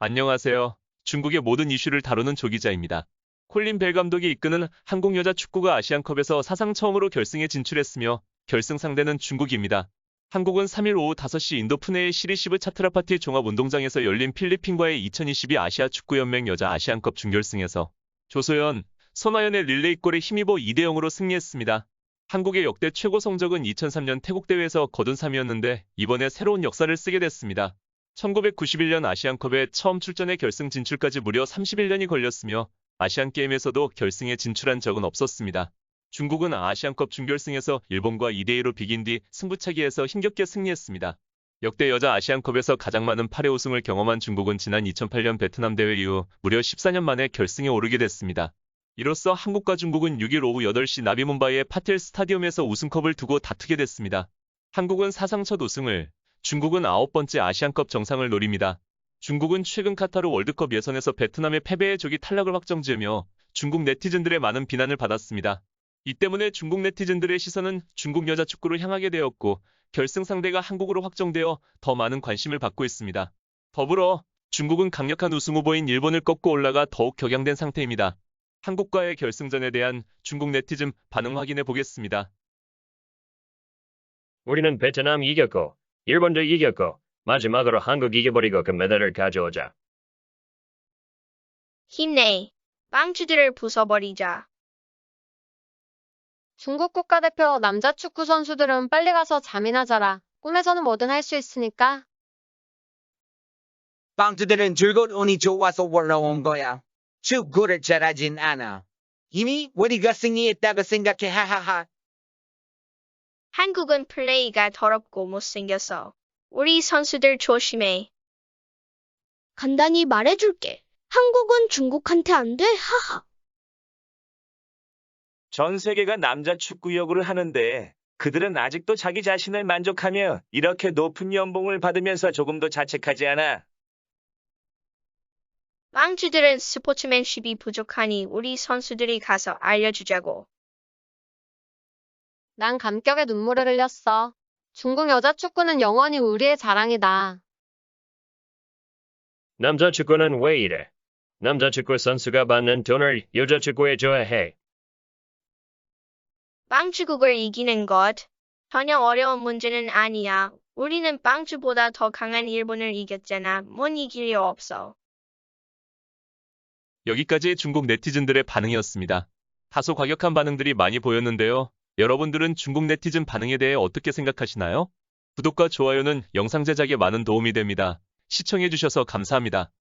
안녕하세요. 중국의 모든 이슈를 다루는 조기자입니다. 콜린 벨 감독이 이끄는 한국 여자 축구가 아시안컵에서 사상 처음으로 결승에 진출했으며 결승 상대는 중국입니다. 한국은 3일 오후 5시 인도 푸네의 시리시브 차트라파티 종합운동장에서 열린 필리핀과의 2022 아시아 축구연맹 여자 아시안컵 준결승에서 조소연, 손아연의 릴레이골에 힘입어 2대 0으로 승리했습니다. 한국의 역대 최고 성적은 2003년 태국 대회에서 거둔 3위였는데 이번에 새로운 역사를 쓰게 됐습니다. 1991년 아시안컵에 처음 출전해 결승 진출까지 무려 31년이 걸렸으며 아시안게임에서도 결승에 진출한 적은 없었습니다. 중국은 아시안컵 준결승에서 일본과 2대2로 비긴 뒤 승부차기에서 힘겹게 승리했습니다. 역대 여자 아시안컵에서 가장 많은 8회 우승을 경험한 중국은 지난 2008년 베트남 대회 이후 무려 14년 만에 결승에 오르게 됐습니다. 이로써 한국과 중국은 6일 오후 8시 나비문바이의 파텔 스타디움에서 우승컵을 두고 다투게 됐습니다. 한국은 사상 첫 우승을, 중국은 아홉 번째 아시안컵 정상을 노립니다. 중국은 최근 카타르 월드컵 예선에서 베트남의 패배에 조기 탈락을 확정지으며 중국 네티즌들의 많은 비난을 받았습니다. 이 때문에 중국 네티즌들의 시선은 중국 여자 축구를 향하게 되었고 결승 상대가 한국으로 확정되어 더 많은 관심을 받고 있습니다. 더불어 중국은 강력한 우승 후보인 일본을 꺾고 올라가 더욱 격양된 상태입니다. 한국과의 결승전에 대한 중국 네티즌 반응 확인해 보겠습니다. 우리는 베트남 이겼고, 일본도 이겼고, 마지막으로 한국 이겨버리고 금메달을 가져오자. 힘내. 빵주들을 부숴버리자. 중국 국가대표 남자 축구 선수들은 빨리 가서 잠이나 자라. 꿈에서는 뭐든 할 수 있으니까. 빵주들은 즐거운 운이 좋아서 올라온 거야. 축구를 잘하진 않아. 이미 우리가 승리했다고 생각해 하하하. 한국은 플레이가 더럽고 못생겼어. 우리 선수들 조심해. 간단히 말해줄게. 한국은 중국한테 안 돼, 하하. 전 세계가 남자 축구 야구를 하는데 그들은 아직도 자기 자신을 만족하며 이렇게 높은 연봉을 받으면서 조금도 자책하지 않아. 빵주들은 스포츠맨십이 부족하니 우리 선수들이 가서 알려주자고. 난 감격의 눈물을 흘렸어. 중국 여자 축구는 영원히 우리의 자랑이다. 남자 축구는 왜 이래? 남자 축구 선수가 받는 돈을 여자 축구에 줘야 해. 빵주국을 이기는 것. 전혀 어려운 문제는 아니야. 우리는 빵주보다 더 강한 일본을 이겼잖아. 뭔 이길 려 없어. 여기까지 중국 네티즌들의 반응이었습니다. 다소 과격한 반응들이 많이 보였는데요. 여러분들은 중국 네티즌 반응에 대해 어떻게 생각하시나요? 구독과 좋아요는 영상 제작에 많은 도움이 됩니다. 시청해주셔서 감사합니다.